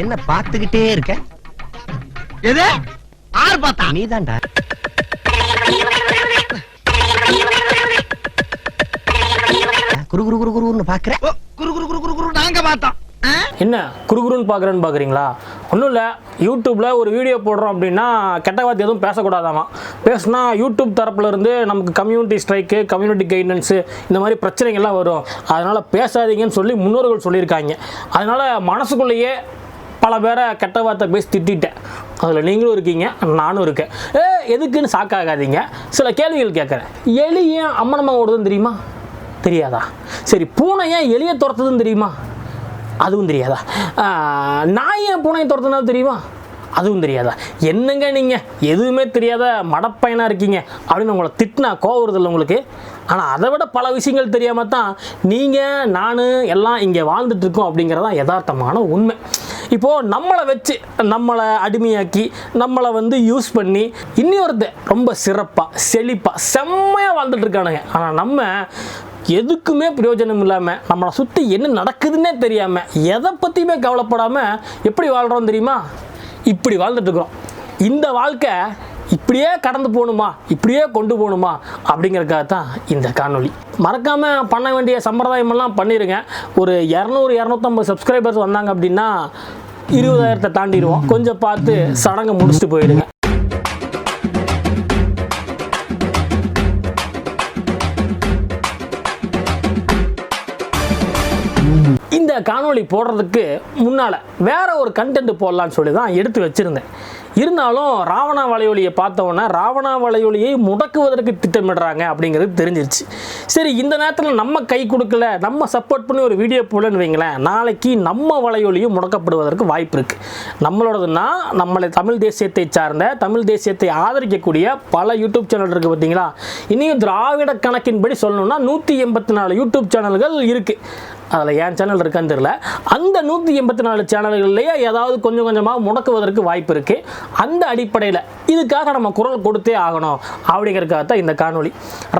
என்ன பார்த்துக்கிட்டே இருக்க? எது? ஆறு பார்த்தா? நீதான்டா. குரு குரு குரு குருன்னு பாக்குற ஓ, குரு குரு குரு குரு குரு நாங்க பார்த்தோம்? என்ன குறுகுறுன்னு பார்க்குறேன்னு பார்க்குறீங்களா? ஒன்றும் இல்லை யூடியூப்பில் ஒரு வீடியோ போடுறோம் அப்படின்னா கெட்ட வார்த்தை எதுவும் பேசக்கூடாதாமா? பேசுனா யூடியூப் தரப்புல இருந்து நமக்கு கம்யூனிட்டி ஸ்ட்ரைக்கு கம்யூனிட்டி கைடன்ஸு இந்த மாதிரி பிரச்சனைகள்லாம் வரும். அதனால் பேசாதீங்கன்னு சொல்லி முன்னோர்கள் சொல்லியிருக்காங்க. அதனால் மனசுக்குள்ளேயே பல பேரை கெட்ட வார்த்தை பேசி திட்டேன் அதில் நீங்களும் இருக்கீங்க நானும் இருக்கேன். ஏ எதுக்குன்னு சாக்காகாதீங்க சில கேள்விகள் கேட்குறேன். எலி ஏன் அம்மனமாக ஓடுதுன்னு தெரியுமா? தெரியாதா? சரி பூனை ஏன் எலியை துரத்துதுன்னு தெரியுமா? அதுவும் தெரியாதா? நான் ஏன் பூனையை துரத்துனது தெரியுமா? அதுவும் தெரியாதா? என்னங்க நீங்கள் எதுவுமே தெரியாத மடப்பையனாக இருக்கீங்க. அப்படின்னு உங்களை திட்டினா கோவம் உங்களுக்கு? ஆனால் அதை விட பல விஷயங்கள் தெரியாமல் தான் நீங்கள் நான் எல்லாம் இங்கே வாழ்ந்துட்டுருக்கோம் அப்படிங்கிறதான் யதார்த்தமான உண்மை. இப்போது நம்மளை வச்சு நம்மளை அடிமையாக்கி நம்மளை வந்து யூஸ் பண்ணி இன்னொருத்த ரொம்ப சிறப்பாக செழிப்பாக செம்மையாக வாழ்ந்துட்டு இருக்கானுங்க. ஆனால் நம்ம எதுக்குமே பிரயோஜனம் இல்லாமல் நம்மளை சுற்றி என்ன நடக்குதுன்னே தெரியாமல் எதை பற்றியுமே கவலைப்படாமல் எப்படி வாழ்கிறோம் தெரியுமா? இப்படி வாழ்ந்துட்டு இருக்கிறோம். இந்த வாழ்க்கை இப்படியே கடந்து போகணுமா? இப்படியே கொண்டு போகணுமா? அப்படிங்கிறதுக்காக தான் இந்த காணொலி மறக்காமல் பண்ண வேண்டிய சம்பிரதாயமெல்லாம் பண்ணிடுங்க ஒரு இரநூறு இரநூத்தம்பது சப்ஸ்கிரைபர்ஸ் வந்தாங்க அப்படின்னா இருபதாயிரத்தை தாண்டிடுவோம். கொஞ்சம் பார்த்து சடங்கை முடிச்சுட்டு போயிடுங்க. இந்த காணொளி போடுறதுக்கு முன்னால் வேற ஒரு கண்டென்ட் போடலான்னு சொல்லி தான் எடுத்து வச்சுருந்தேன். இருந்தாலும் ராவணா வலையொலியை பார்த்தவொன்னே ராவணா வலையொலியை முடக்குவதற்கு திட்டமிடுறாங்க அப்படிங்கிறது தெரிஞ்சிருச்சு. சரி இந்த நேரத்தில் நம்ம கை கொடுக்கல நம்ம சப்போர்ட் பண்ணி ஒரு வீடியோ போடலன்னு வைங்களேன் நாளைக்கு நம்ம வலையொலியும் முடக்கப்படுவதற்கு வாய்ப்பு இருக்குது நம்மளோடதுன்னா நம்மளை தமிழ் தேசியத்தை சார்ந்த தமிழ் தேசியத்தை ஆதரிக்கக்கூடிய பல யூடியூப் சேனல் இருக்குது பார்த்தீங்களா? இனியும் திராவிட கணக்கின்படி சொல்லணும்னா நூற்றி எண்பத்தி நாலு யூடியூப் சேனல்கள் இருக்குது அதில் என் சேனல் இருக்கான்னு தெரில அந்த நூற்றி எண்பத்தி நாலு சேனல்கள்லேயே ஏதாவது கொஞ்சம் கொஞ்சமாக முடக்குவதற்கு வாய்ப்பு இருக்குது அந்த அடிப்படையில் இதுக்காக நம்ம குரல் கொடுத்தே ஆகணும் அப்படிங்கிறதுக்காக தான் இந்த காணொளி.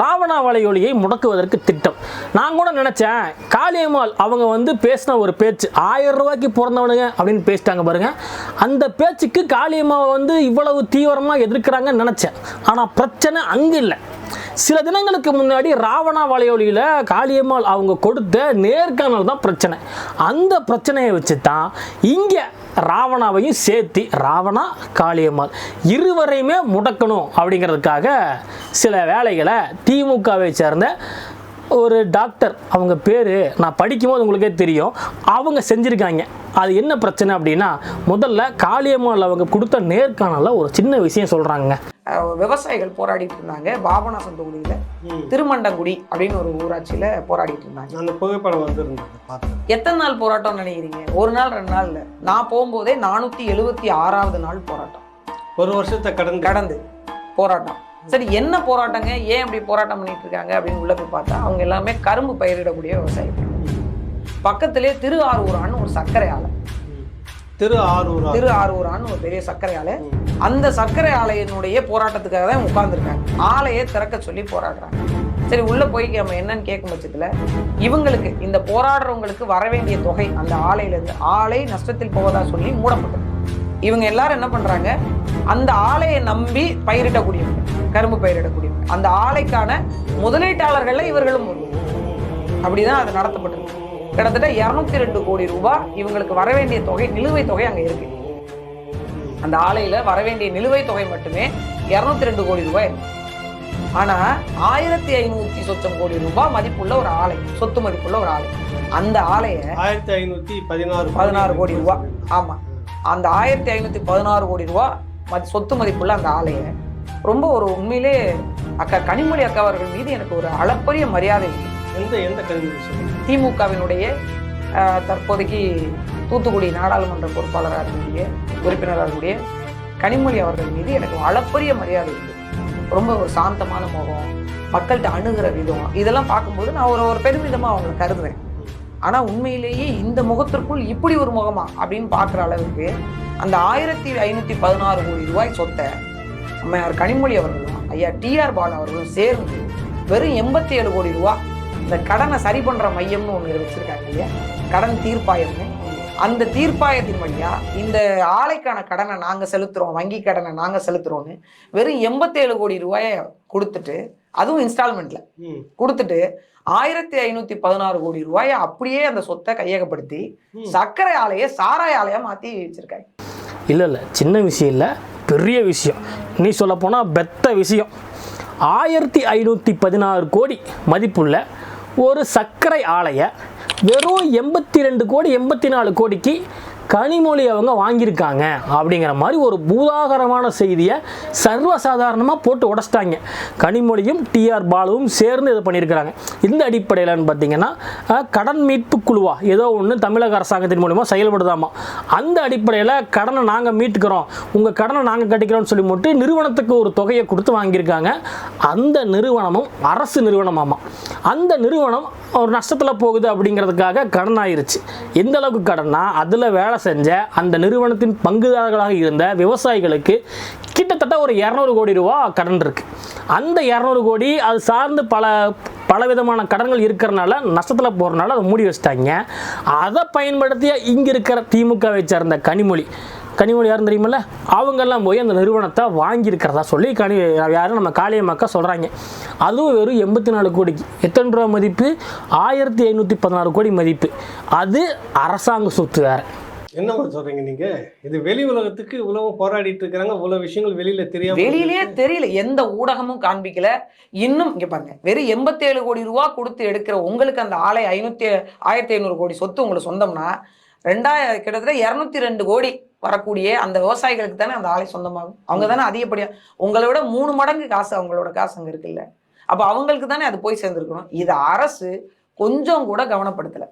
ராவணா வலையொலியை முடக்குவதற்கு திட்டம். நான் கூட நினச்சேன் காளியம்மாள் அவங்க வந்து பேசின ஒரு பேச்சு ஆயிரம் ரூபாய்க்கு பிறந்தவனுங்க அப்படின்னு பேசிட்டாங்க பாருங்கள் அந்த பேச்சுக்கு காளியம்மாவை வந்து இவ்வளவு தீவிரமாக எதிர்க்கிறாங்கன்னு நினச்சேன். ஆனால் பிரச்சனை அங்கே இல்லை. சில தினங்களுக்கு முன்னாடி ராவணா வலையொலியில் காளியம்மாள் அவங்க கொடுத்த நேர்காணல் தான் பிரச்சனை. அந்த பிரச்சனையை வச்சு தான் இங்கே ராவணாவையும் சேர்த்து ராவணா காளியம்மாள் இருவரையுமே முடக்கணும் அப்படிங்கிறதுக்காக சில வேலைகளை திமுகவை சேர்ந்த ஒரு டாக்டர் அவங்க பேர் நான் படிக்கும்போது உங்களுக்கே தெரியும். அவங்க செஞ்சுருக்காங்க. அது என்ன பிரச்சனை அப்படின்னா முதல்ல காளியம்மாள் அவங்க கொடுத்த நேர்காணலில் ஒரு சின்ன விஷயம் சொல்கிறாங்க விவசாயிகள் போராடிட்டு இருந்தாங்க. பாபநாசம் தொகுதியில திருமண்டங்குடி அப்படின்னு ஒரு ஊராட்சியில போராடிட்டு இருந்தாங்க. அந்த புகைப்படம் வந்திருந்தது பார்த்தேன். எத்தனை நாள் போராட்டம் நினைக்கிறீங்க? ஒரு நாள் ரெண்டு நாள் இல்ல நான் போகும்போதே நானூத்தி எழுபத்தி ஆறாவது நாள் போராட்டம். ஒரு வருஷத்தை கடந்து. கடந்து போராட்டம். சரி என்ன போராட்டங்க? ஏன் இப்படி போராட்டம் பண்ணிட்டு இருக்காங்க அப்படின்னு உள்ள போய் பார்த்தா அவங்க எல்லாமே கரும்பு பயிரிடக்கூடிய விவசாயிகள். பக்கத்திலே திரு ஆரூரான்னு ஒரு சர்க்கரை ஆலை திரு ஆரூரா. திரு ஆரூரான்னு ஒரு பெரிய சர்க்கரை ஆலை அந்த சர்க்கரை ஆலையினுடைய போராட்டத்துக்காக தான் உட்கார்ந்துருக்காங்க. ஆலையை திறக்க சொல்லி போராடுறாங்க. சரி உள்ள போய் நம்ம என்னன்னு கேட்கும் பட்சத்துல இவங்களுக்கு இந்த போராடுறவங்களுக்கு வர வேண்டிய தொகை அந்த ஆலையில இருந்து ஆலை நஷ்டத்தில் போவதா சொல்லி மூடப்பட்டது. இவங்க எல்லாரும் என்ன பண்றாங்க? அந்த ஆலையை நம்பி பயிரிடக்கூடியவங்க கரும்பு பயிரிடக்கூடியவங்க. அந்த ஆலைக்கான முதலீட்டாளர்கள்ல இவர்களும் ஒருவர். அப்படிதான் அது நடத்தப்பட்டிருக்கு. கிட்டத்தட்ட இருநூத்தி ரெண்டு கோடி ரூபாய் இவங்களுக்கு வர வேண்டிய தொகை நிலுவைத் தொகை அங்க இருக்கு. அந்த ஆலையில வர வேண்டிய நிலுவைத் தொகை மட்டுமே இருநூத்தி ரெண்டு கோடி ரூபாய் இருக்கு. ஆனா ஆயிரத்தி ஐநூத்தி சொச்சம் கோடி ரூபாய் மதிப்புள்ள ஒரு ஆலை சொத்து மதிப்புள்ள ஒரு ஆலை. அந்த ஆலையை ஆயிரத்தி ஐநூத்தி பதினாறு பதினாறு கோடி ரூபாய் ஆமா. அந்த ஆயிரத்தி ஐநூத்தி பதினாறு கோடி ரூபாய் மதி சொத்து மதிப்புள்ள அந்த ஆலையை ரொம்ப ஒரு உண்மையிலே அக்கா கனிமொழி அக்கா அவர்கள் மீது எனக்கு ஒரு அளப்பரிய மரியாதை இருக்கு. எந்த எந்த கல்வி சொல்லுங்க? திமுகவினுடைய தற்போதைக்கு தூத்துக்குடி நாடாளுமன்ற பொறுப்பாளராக இருக்கக்கூடிய உறுப்பினராக இருக்கக்கூடிய கனிமொழி அவர்கள் மீது எனக்கு அளப்பரிய மரியாதை உண்டு. ரொம்ப ஒரு சாந்தமான முகம் மக்கள்கிட்ட அணுகிற விதம் இதெல்லாம் பார்க்கும்போது நான் ஒரு ஒரு பெருமிதமாக அவங்களை கருதுவேன். ஆனால் உண்மையிலேயே இந்த முகத்திற்குள் இப்படி ஒரு முகமா அப்படின்னு பார்க்குற அளவுக்கு அந்த ஆயிரத்தி ஐநூற்றி பதினாறு கோடி ரூபாய் சொத்தை அம்மையார் கனிமொழி அவர்களும் ஐயா டிஆர் பாலு அவர்களும் சேர்ந்து வெறும் எண்பத்தி ஏழு கோடி ரூபா இந்த கடனை சரி பண்ற மையம்னு ஒன்று வச்சிருக்காங்க இல்லையா? கடன் தீர்ப்பாயம்னு. அந்த தீர்ப்பாயத்தின் வழியா இந்த ஆலைக்கான கடனை நாங்க செலுத்துறோம் வங்கி கடனை நாங்க செலுத்துறோம்னு வெறும் எண்பத்தேழு கோடி ரூபாயை கொடுத்துட்டு அதுவும் இன்ஸ்டால்மெண்ட்ல ம். கொடுத்துட்டு ஆயிரத்தி ஐநூத்தி பதினாறு கோடி ரூபாயை அப்படியே அந்த சொத்தை கையகப்படுத்தி சர்க்கரை ஆலையை சாராய ஆலையா மாத்தி வச்சிருக்காங்க. இல்லை இல்லை. சின்ன விஷயம் இல்லை. பெரிய விஷயம். நீ சொல்ல போனால் பெத்த விஷயம். ஆயிரத்தி ஐநூற்றி பதினாறு கோடி மதிப்புள்ள ஒரு சர்க்கரை ஆலையை வெறும் எண்பத்தி ரெண்டு கோடி எண்பத்தி நாலு கோடிக்கு கனிமொழி அவங்க வாங்கியிருக்காங்க அப்படிங்கிற மாதிரி ஒரு பூதாகரமான செய்தியை சர்வசாதாரணமாக போட்டு உடச்சிட்டாங்க. கனிமொழியும் டிஆர் பாலுவும் சேர்ந்து இதை பண்ணியிருக்கிறாங்க. இந்த அடிப்படையில்னு பார்த்தீங்கன்னா கடன் மீட்பு குழுவா ஏதோ ஒன்று தமிழக அரசாங்கத்தின் மூலிமா செயல்படுதாமா. அந்த அடிப்படையில் கடனை நாங்கள் மீட்டுக்கிறோம். உங்கள் கடனை நாங்கள் கட்டிக்கிறோம்னு சொல்லி மட்டும் நிறுவனத்துக்கு ஒரு தொகையை கொடுத்து வாங்கியிருக்காங்க. அந்த நிறுவனமும் அரசு நிறுவனமாமா. அந்த நிறுவனம் ஒரு நஷ்டத்தில் போகுது அப்படிங்கிறதுக்காக கடன் ஆயிருச்சு எந்த அளவுக்கு கடன்னா அதில் வேலை செஞ்ச அந்த நிறுவனத்தின் பங்குதாரர்களாக இருந்த விவசாயிகளுக்கு கிட்டத்தட்ட ஒரு இரநூறு கோடி ரூபா கடன் இருக்கு. அந்த இரநூறு கோடி அது சார்ந்து பல பலவிதமான கடன்கள் இருக்கிறனால நஷ்டத்தில் போகிறனால அதை மூடி வச்சிட்டாங்க. அதை பயன்படுத்திய இங்கே இருக்கிற திமுகவை சேர்ந்த கனிமொழி. கனிமொழி யாரும் தெரியுமில்ல? அவங்கெல்லாம் போய் அந்த நிறுவனத்தை வாங்கியிருக்கிறதா சொல்லி கனி யாரும் நம்ம காளியம்மாக்கா சொல்கிறாங்க அதுவும் வெறும் எண்பத்தி நாலு கோடிக்கு எத்தனை ரூபா மதிப்பு? ஆயிரத்தி ஐநூற்றி பதினாறு கோடி மதிப்பு. அது அரசாங்க சொத்து வேறு. என்ன சொல்றீங்க நீங்க? இது வெளி உலகத்துக்கு இவ்வளவு போராடிட்டு இருக்கிறாங்க இவ்வளவு விஷயங்கள் வெளியில தெரியாம வெளியிலேயே தெரியல எந்த ஊடகமும் காண்பிக்கல. இன்னும் இங்க பாருங்க வெறும் எண்பத்தேழு கோடி ரூபா கொடுத்து எடுக்கிற உங்களுக்கு அந்த ஆலை ஐநூத்தி ஆயிரத்தி ஐநூறு கோடி சொத்து உங்களுக்கு சொந்தம்னா ரெண்டாயிரம் கிட்டத்தட்ட இரநூத்தி ரெண்டு கோடி வரக்கூடிய அந்த விவசாயிகளுக்கு தானே அந்த ஆலை சொந்தமாகும். அவங்க தானே அதிகப்படியா உங்களை விட மூணு மடங்கு காசு அவங்களோட காசு அங்க இருக்குல்ல. அப்ப அவங்களுக்கு தானே அது போய் சேர்ந்துருக்கணும். இது அரசு கொஞ்சம் கூட கவனப்படுத்தல.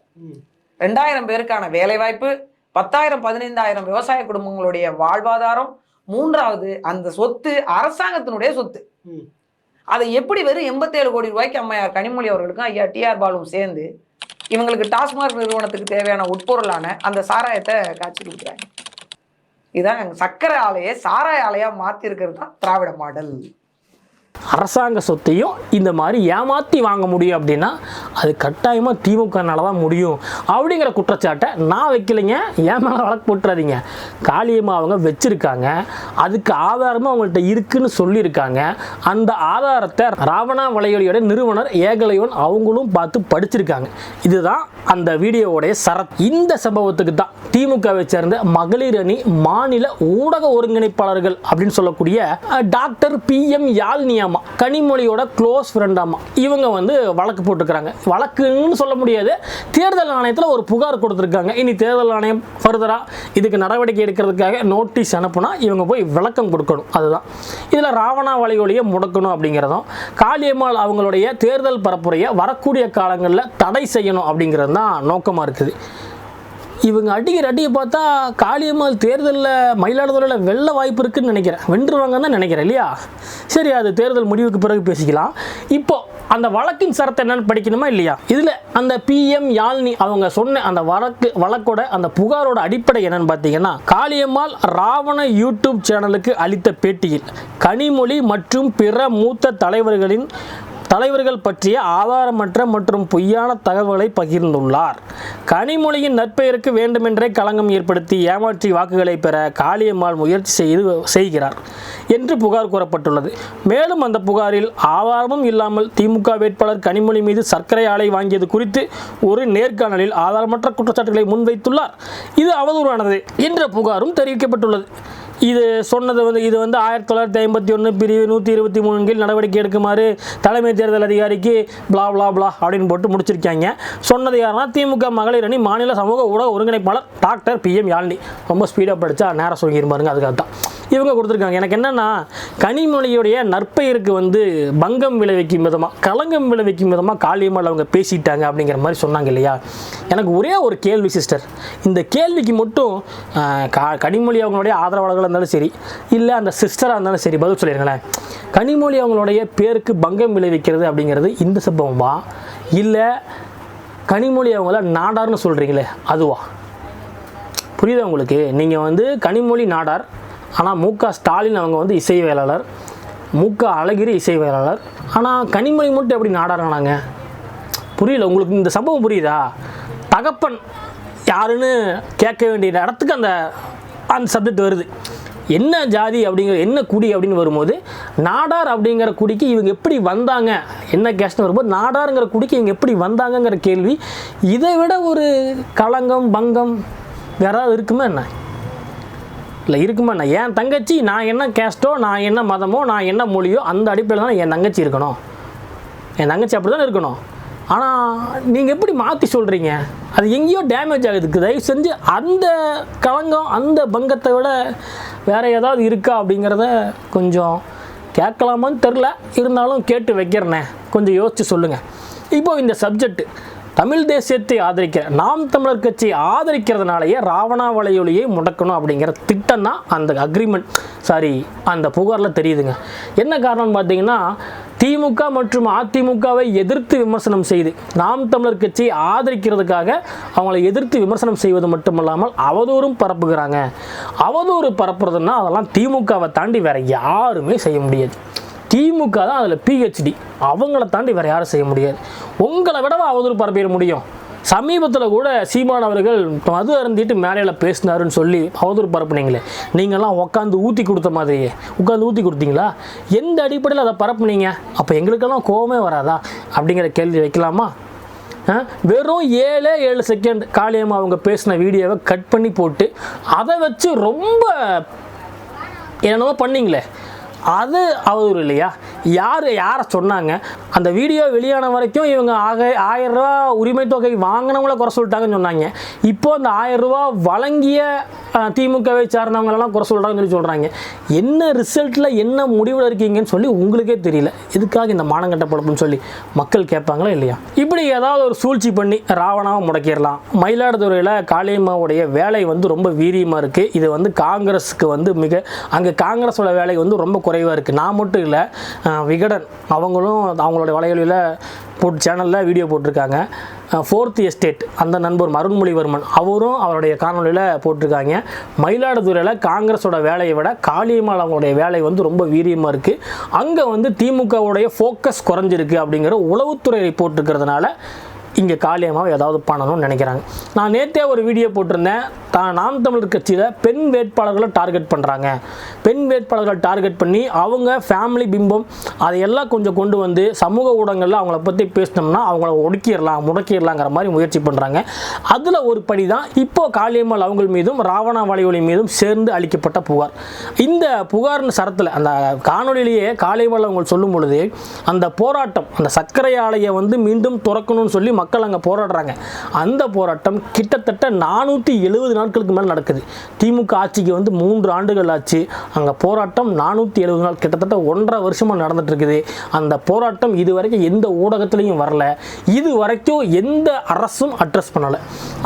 ரெண்டாயிரம் பேருக்கான வேலைவாய்ப்பு பத்தாயிரம் பதினைந்தாயிரம் விவசாய குடும்பங்களுடைய வாழ்வாதாரம். மூன்றாவது அந்த சொத்து அரசாங்கத்தினுடைய சொத்து. அதை எப்படி வெறும் எண்பத்தேழு கோடி ரூபாய்க்கு அம்மையார் கனிமொழி அவர்களுக்கும் ஐயா டிஆர் பாலுவும் சேர்ந்து இவங்களுக்கு டாஸ்மாக் நிறுவனத்துக்கு தேவையான உட்பொருளான அந்த சாராயத்தை காட்சி கொடுக்குறாங்க இதான் சக்கரை ஆலையை சாராய ஆலையா மாத்தி இருக்கிறது தான் திராவிட மாடல். அரசாங்க சொத்தையும் இந்த மாதிரி ஏமாற்றி வாங்க முடியும் அப்படின்னா அது கட்டாயமாக திமுகனால தான் முடியும். அப்படிங்கிற குற்றச்சாட்டை நான் வைக்கலைங்க. ஏன் மேலே வழக்கு போட்டுறாதீங்க. காளியம்மா அவங்க வச்சுருக்காங்க. அதுக்கு ஆதாரமும் அவங்கள்ட்ட இருக்குன்னு சொல்லியிருக்காங்க. அந்த ஆதாரத்தை ராவணா வலையொலியோட நிறுவனர் ஏகலைவன் அவங்களும் பார்த்து படிச்சிருக்காங்க. இதுதான் அந்த வீடியோவுடைய சரத். இந்த சம்பவத்துக்கு தான் திமுகவை சேர்ந்த மகளிர் அணி மாநில ஊடக ஒருங்கிணைப்பாளர்கள் அப்படின்னு சொல்லக்கூடிய டாக்டர் பி எம் யாழ்னியாமா கனிமொழியோட க்ளோஸ் ஃப்ரெண்டாமா இவங்க வந்து வழக்கு போட்டுக்கிறாங்க. வழக்குன்னு சொல்ல முடியாது. தேர்தல் ஆணையத்தில் ஒரு புகார் கொடுத்துருக்காங்க. இனி தேர்தல் ஆணையம் ஃபர்தராக இதுக்கு நடவடிக்கை எடுக்கிறதுக்காக நோட்டீஸ் அனுப்புனா இவங்க போய் விளக்கம் கொடுக்கணும். அதுதான். இதில் ராவணா வலையொலியை முடக்கணும் அப்படிங்கிறதும் காளியம்மாள் அவங்களுடைய தேர்தல் பரப்புரையை வரக்கூடிய காலங்களில் தடை செய்யணும் அப்படிங்கிறது தான் நோக்கமாக இருக்குது. இவங்க அடிக்கிற அடியை பார்த்தா காளியம்மாள் தேர்தலில் மயிலாடுதுறையில் வெள்ள வாய்ப்பு இருக்குன்னு நினைக்கிறேன். வென்றுருவாங்கன்னு தான் நினைக்கிறேன் இல்லையா? சரி அது தேர்தல் முடிவுக்கு பிறகு பேசிக்கலாம். இப்போ அந்த வழக்கின் சரத்தை என்னன்னு படிக்கணுமா இல்லையா? இதில் அந்த பிஎம் யாழ்னி அவங்க சொன்ன அந்த வழக்கு வழக்கோட அந்த புகாரோட அடிப்படை என்னன்னு பார்த்தீங்கன்னா காளியம்மாள் ராவண யூடியூப் சேனலுக்கு அளித்த பேட்டியில் கனிமொழி மற்றும் பிற மூத்த தலைவர்களின் தலைவர்கள் பற்றிய ஆதாரமற்ற மற்றும் பொய்யான தகவல்களை பகிர்ந்துள்ளார். கனிமொழியின் நற்பெயருக்கு வேண்டுமென்றே களங்கம் ஏற்படுத்தி ஏமாற்றி வாக்குகளை பெற காளியம்மாள் முயற்சி செய்து செய்கிறார் என்று புகார் கூறப்பட்டுள்ளது. மேலும் அந்த புகாரில் ஆதாரமும் இல்லாமல் திமுக வேட்பாளர் கனிமொழி மீது சர்க்கரை ஆலை வாங்கியது குறித்து ஒரு நேர்காணலில் ஆதாரமற்ற குற்றச்சாட்டுகளை முன்வைத்துள்ளார். இது அவதூறானது என்ற புகாரும் தெரிவிக்கப்பட்டுள்ளது. இது சொன்னது வந்து இது வந்து ஆயிரத்தி தொள்ளாயிரத்தி ஐம்பத்தி ஒன்று பிரிவு நூற்றி இருபத்தி மூணு கீழ் நடவடிக்கை எடுக்குமாறு தலைமை தேர்தல் அதிகாரிக்கு பிளா பிளா பிளா அப்படின்னு போட்டு முடிச்சிருக்காங்க. சொன்னது யாருன்னா திமுக மகளிர் அணி மாநில சமூக ஊடக ஒருங்கிணைப்பாளர் டாக்டர் பி எம் யாழ்னி. ரொம்ப ஸ்பீடாக படித்தா நேரம் சொல்லியிருப்பாருங்க அதுக்காக தான் இவங்க கொடுத்துருக்காங்க. எனக்கு என்னென்னா கனிமொழியுடைய நற்பெயருக்கு வந்து பங்கம் விளைவிக்கும் விதமாக களங்கம் விளைவிக்கும் விதமாக காளியம்மாள் அவங்க பேசிட்டாங்க அப்படிங்கிற மாதிரி சொன்னாங்க இல்லையா? எனக்கு ஒரே ஒரு கேள்வி சிஸ்டர். இந்த கேள்விக்கு மட்டும் கா கனிமொழி அவங்களுடைய ஆதரவாளர்களாக இருந்தாலும் சரி இல்லை அந்த சிஸ்டராக இருந்தாலும் சரி பதில் சொல்லிடுங்களேன் கனிமொழி அவங்களுடைய பேருக்கு பங்கம் விளைவிக்கிறது அப்படிங்கிறது இந்த சம்பவமா? இல்லை கனிமொழி அவங்கள நாடார்னு சொல்கிறீங்களே அதுவா? புரியுதா உங்களுக்கு? நீங்கள் வந்து கனிமொழி நாடார் ஆனால் மு க ஸ்டாலின் அவங்க வந்து இசைவேளாளர் மு க அழகிரி இசைவேளாளர் ஆனால் கனிமொழி மட்டும் எப்படி நாடாரானாங்க? புரியல உங்களுக்கு இந்த சம்பவம் புரியுதா? தகப்பன் யாருன்னு கேட்க வேண்டிய இடத்துக்கு அந்த அந்த சப்ஜெக்ட் வருது. என்ன ஜாதி அப்படிங்கிற என்ன குடி அப்படின்னு வரும்போது நாடார் அப்படிங்கிற குடிக்கு இவங்க எப்படி வந்தாங்க? என்ன கேஸ்ட்னு வரும்போது நாடாருங்கிற குடிக்கு இவங்க எப்படி வந்தாங்கங்கிற கேள்வி. இதை விட ஒரு களங்கம் பங்கம் யாராவது இருக்குமா என்ன? இல்லை இருக்குமா? என் தங்கச்சி நான் என்ன கேஸ்ட்டோ நான் என்ன மதமோ நான் என்ன மொழியோ அந்த அடிப்படையில் தான் என் தங்கச்சி இருக்கணும். என் தங்கச்சி அப்படி தான் இருக்கணும். ஆனால் நீங்கள் எப்படி மாற்றி சொல்கிறீங்க அது எங்கேயோ டேமேஜ் ஆகுதுக்கு. தயவு செஞ்சு அந்த கலங்கம் அந்த பங்கத்தை விட வேறு ஏதாவது இருக்கா அப்படிங்கிறத கொஞ்சம் கேட்கலாமான்னு தெரில இருந்தாலும் கேட்டு வைக்கிறேனே. கொஞ்சம் யோசித்து சொல்லுங்கள் இப்போது இந்த சப்ஜெக்ட் தமிழ் தேசியத்தை ஆதரிக்கிற நாம் தமிழர் கட்சியை ஆதரிக்கிறதுனாலேயே ராவணா வலையொலியை முடக்கணும் அப்படிங்கிற திட்டம் தான் அந்த அக்ரிமெண்ட் சாரி அந்த புகாரில் தெரியுதுங்க. என்ன காரணம்னு பார்த்தீங்கன்னா திமுக மற்றும் அதிமுகவை எதிர்த்து விமர்சனம் செய்து நாம் தமிழர் கட்சியை ஆதரிக்கிறதுக்காக அவங்களை எதிர்த்து விமர்சனம் செய்வது மட்டுமல்லாமல் அவதூறும் பரப்புகிறாங்க. அவதூறு பரப்புறதுன்னா அதெல்லாம் திமுகவை தாண்டி வேற யாருமே செய்ய முடியாது. திமுக தான் அதில் பிஹெச்டி அவங்கள தாண்டி வேறு யாரும் செய்ய முடியாது. உங்களை விடவா அவதூறு பரப்பிட முடியும்? சமீபத்தில் கூட சீமான் அவர்கள் மது அருந்திட்டு மேலையில் பேசினாருன்னு சொல்லி அவதூறு பரப்புனீங்களே. நீங்கள்லாம் உட்காந்து ஊற்றி கொடுத்த மாதிரியே. உட்காந்து ஊற்றி கொடுத்தீங்களா? எந்த அடிப்படையில் அதை பரப்புனீங்க? அப்போ எங்களுக்கெல்லாம் கோவமே வராதா? அப்படிங்கிற கேள்வி வைக்கலாமா? வெறும் ஏழே ஏழு செகண்ட் காளியம்மா அவங்க பேசின வீடியோவை கட் பண்ணி போட்டு அதை வச்சு ரொம்ப என்னென்னமோ பண்ணீங்களே. அது அவதூறு இல்லையா? யார் யாரை சொன்னாங்க? அந்த வீடியோ வெளியான வரைக்கும் இவங்க ஆக ஆயிரரூவா உரிமை தொகை வாங்கினவங்கள குறை சொல்லிட்டாங்கன்னு சொன்னாங்க. இப்போ அந்த ஆயிரரூவா வழங்கிய திமுகவை சார்ந்தவங்களெல்லாம் குறை சொல்கிறாங்கன்னு சொல்லி சொல்கிறாங்க என்ன ரிசல்ட்டில் என்ன முடிவில் இருக்கீங்கன்னு சொல்லி உங்களுக்கே தெரியல. எதுக்காக இந்த மானங்கட்ட பழப்புன்னு சொல்லி மக்கள் கேட்பாங்களா இல்லையா? இப்படி ஏதாவது ஒரு சூழ்ச்சி பண்ணி ராவணாவை முடக்கிடலாம். மயிலாடுதுறையில் காளியம்மாவுடைய வேலை வந்து ரொம்ப வீரியமாக இருக்குது இது வந்து காங்கிரஸுக்கு வந்து மிக அங்கே காங்கிரஸோட வேலை வந்து ரொம்ப குறைவாக இருக்குது நான் மட்டும் இல்லை விகடன். அவங்களும் அவங்களோட வலைகளில் போட்டு சேனலில் வீடியோ போட்டிருக்காங்க. ஃபோர்த் எஸ்டேட் அந்த நண்பர் அருண்மொழிவர்மன். அவரும் அவருடைய காணொலியில் போட்டிருக்காங்க. மயிலாடுதுறையில் காங்கிரஸோட வேலையை விட காளியம்மாள் அவங்களுடைய வேலை வந்து ரொம்ப வீரியமாக இருக்குது அங்கே வந்து திமுகவுடைய ஃபோக்கஸ் குறைஞ்சிருக்கு அப்படிங்கிற உளவுத்துறை போட்டிருக்கிறதுனால இங்கே காலியமாக ஏதாவது பண்ணணும்னு நினைக்கிறாங்க. நான் நேற்றே ஒரு வீடியோ போட்டிருந்தேன். தான் நாம் தமிழர் கட்சியில் பெண் வேட்பாளர்களை டார்கெட் பண்ணுறாங்க பெண் வேட்பாளர்களை டார்கெட் பண்ணி அவங்க ஃபேமிலி பிம்பம் அதையெல்லாம் கொஞ்சம் கொண்டு வந்து சமூக ஊடகங்களில் அவங்கள பற்றி பேசினோம்னா அவங்கள ஒடுக்கிடலாம் முடக்கிடலாங்கிற மாதிரி முயற்சி பண்ணுறாங்க அதில் ஒரு படி தான் இப்போது காளியம்மாள் அவங்கள் மீதும் ராவணா வலையொலி மீதும் சேர்ந்து அளிக்கப்பட்ட புகார். இந்த புகார்னு சரத்தில் அந்த காணொலியிலேயே காளியம்மாள் அவங்க சொல்லும் பொழுது அந்த போராட்டம் அந்த சர்க்கரை ஆலையை வந்து மீண்டும் திறக்கணும்னு சொல்லி மக்கள் அங்கே போராடுறாங்க. அந்த போராட்டம் கிட்டத்தட்ட நானூற்றி எழுபது நாட்களுக்கு மேலே நடக்குது. திமுக ஆட்சிக்கு வந்து மூன்று ஆண்டுகள் ஆச்சு. அங்கே போராட்டம் நானூற்றி எழுபது நாள் கிட்டத்தட்ட ஒன்றரை வருஷமாக நடந்துட்டு இருக்குது. அந்த போராட்டம் இது வரைக்கும் எந்த ஊடகத்துலேயும் வரல. இது வரைக்கும் எந்த அரசும் அட்ரஸ் பண்ணலை.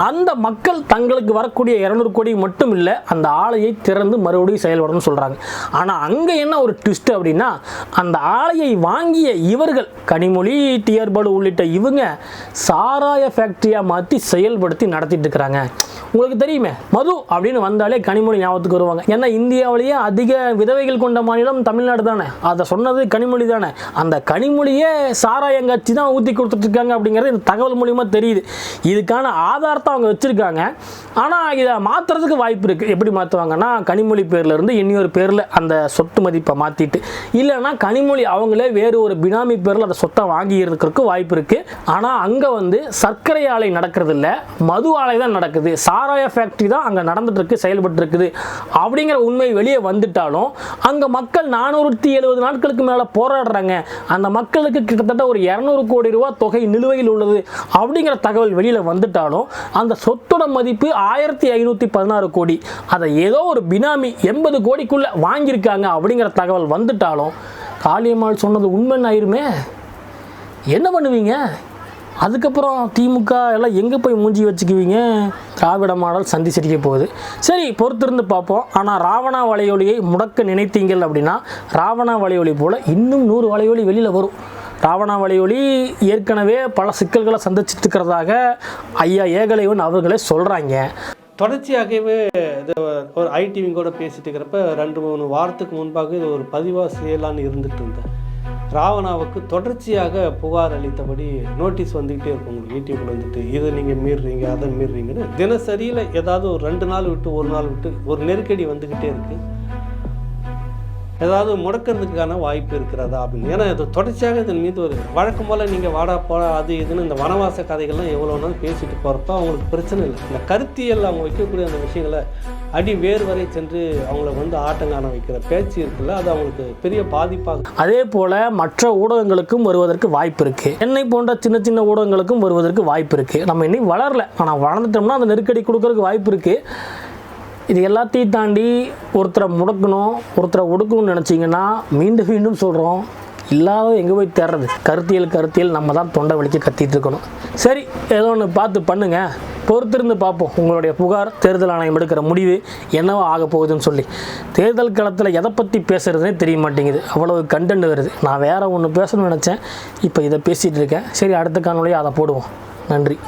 அந்த மக்கள் தங்களுக்கு வரக்கூடிய இரநூறு கோடி மட்டும் இல்லை அந்த ஆலையை திறந்து மறுபடியும் செயல்படணும்னு சொல்கிறாங்க ஆனால் அங்கே என்ன ஒரு ட்விஸ்ட் அப்படின்னா அந்த ஆலையை வாங்கிய இவர்கள் கனிமொழி டிஆர் பாலு உள்ளிட்ட இவங்க சாராய ஃபேக்ட்ரியாக மாற்றி செயல்படுத்தி நடத்திட்டு இருக்கிறாங்க. உங்களுக்கு தெரியுமே மது அப்படின்னு வந்தாலே கனிமொழி ஞாபகத்துக்கு வருவாங்க. ஏன்னா இந்தியாவிலேயே அதிக விதவைகள் கொண்ட மாநிலம் தமிழ்நாடு தானே. அதை சொன்னது கனிமொழி தானே. அந்த கனிமொழியே சாராயங்காட்சி தான் ஊற்றி கொடுத்துட்ருக்காங்க அப்படிங்கிறது இந்த தகவல் மூலியமாக தெரியுது. இதுக்கான ஆதாரத்தை அவங்க வச்சுருக்காங்க. ஆனால் இதை மாற்றுறதுக்கு வாய்ப்பு இருக்குது எப்படி மாற்றுவாங்கன்னா கனிமொழி பேரில் இருந்து இன்னொரு பேரில் அந்த சொத்து மதிப்பை மாற்றிட்டு இல்லைன்னா கனிமொழி அவங்களே வேறு ஒரு பினாமி பேரில் அந்த சொத்தை வாங்கியிருக்கிறதுக்கு வாய்ப்பு இருக்குது ஆனால் அங்கே வந்து சர்க்கரை ஆலை நடக்கிறது இல்லை மது ஆலை தான் நடக்குது சாராய ஃபேக்ட்ரி தான் அங்கே நடந்துட்டுருக்கு செயல்பட்டுருக்குது அப்படிங்கிற உண்மை வெளியே வந்துட்டாலும் அங்கே மக்கள் நானூற்றி எழுபது நாட்களுக்கு மேலே போராடுறாங்க. அந்த மக்களுக்கு கிட்டத்தட்ட ஒரு இரநூறு கோடி ரூபா தொகை நிலுவையில் உள்ளது அப்படிங்கிற தகவல் வெளியில் வந்துட்டாலும் அந்த சொத்தோட மதிப்பு ஆயிரத்தி ஐநூற்றி பதினாறு கோடி. அதை ஏதோ ஒரு பினாமி எண்பது கோடிக்குள்ளே வாங்கியிருக்காங்க அப்படிங்கிற தகவல் வந்துட்டாலும் காளியம்மாள் சொன்னது உண்மைன்னு ஆயிருமே? என்ன பண்ணுவீங்க? அதுக்கப்புறம் திமுக எல்லாம் எங்கே போய் மூஞ்சி வச்சுக்குவீங்க? திராவிட மாடல் சந்தி சிரிக்க போகுது. சரி பொறுத்திருந்து பார்ப்போம். ஆனால் ராவணா வலையொலியை முடக்க நினைத்தீங்கள் அப்படின்னா ராவணா வலையொலி போல் இன்னும் நூறு வலையொலி வெளியில் வரும். ராவணா வலையொலி ஏற்கனவே பல சிக்கல்களை சந்திச்சிட்டு இருக்கிறதாக ஐயா ஏகலைவன் அவர்களே சொல்கிறாங்க தொடர்ச்சியாகவே இது ஒரு ஐடிவி கூட பேசிட்டு இருக்கிறப்ப ரெண்டு மூணு வாரத்துக்கு முன்பாக இது ஒரு பதிவாக செய்யலான்னு இருந்துட்டு இருந்தேன். ராவணாவுக்கு தொடர்ச்சியாக புகார் அளித்தபடி நோட்டீஸ் வந்துக்கிட்டே இருக்கும். உங்களுக்கு யூடியூப்ல வந்துட்டு இதை நீங்கள் மீறுறீங்க அதை மீறுறீங்கன்னு தினசரியில் ஏதாவது ஒரு ரெண்டு நாள் விட்டு ஒரு நாள் விட்டு ஒரு நெருக்கடி வந்துக்கிட்டே இருக்குது ஏதாவது முடக்கிறதுக்கான வாய்ப்பு இருக்கிறதா அப்படின்னு? ஏன்னா இது தொடர்ச்சியாக இதன் மீது ஒரு வழக்கம் போல் நீங்கள் வாடா போடா அது இதுன்னு இந்த வனவாச கதைகள்லாம் எவ்வளோ நாள் பேசிட்டு போகிறப்ப அவங்களுக்கு பிரச்சனை இல்லை. இந்த கருத்தியல் அவங்க வைக்கக்கூடிய அந்த விஷயங்களை அடி வேர் வரை சென்று அவங்கள வந்து ஆட்டங்கான வைக்கிற பேச்சு இருக்குல்ல அது அவங்களுக்கு பெரிய பாதிப்பாக அதே போல் மற்ற ஊடகங்களுக்கும் வருவதற்கு வாய்ப்பு இருக்குது என்னை போன்ற சின்ன சின்ன ஊடகங்களுக்கும் வருவதற்கு வாய்ப்பு இருக்குது நம்ம இன்னும் வளரல. ஆனால் வளர்ந்துட்டோம்னா அந்த நெருக்கடி கொடுக்கறதுக்கு வாய்ப்பு இருக்குது இது எல்லாத்தையும் தாண்டி ஒருத்தரை முடக்கணும் ஒருத்தரை ஒடுக்கணும்னு நினச்சிங்கன்னா மீண்டும் மீண்டும் சொல்கிறோம் இல்லாத எங்கே போய் தேடுறது? கருத்தியல் கருத்தியல் நம்ம தான் தொண்டை வலிக்க கத்திட்டு இருக்கணும். சரி ஏதோ ஒன்று பார்த்து பண்ணுங்க. பொறுத்திருந்து பார்ப்போம். உங்களுடைய புகார் தேர்தல் ஆணையம் எடுக்கிற முடிவு என்னவோ ஆக போகுதுன்னு சொல்லி. தேர்தல் களத்தில் எதை பற்றி பேசுகிறதுனே தெரிய மாட்டேங்குது. அவ்வளவு கண்டென்ட் வருது. நான் வேற ஒன்று பேசணும்னு நினச்சேன். இப்போ இதை பேசிகிட்டு இருக்கேன். சரி அடுத்த காணொலியாக அதை போடுவோம். நன்றி.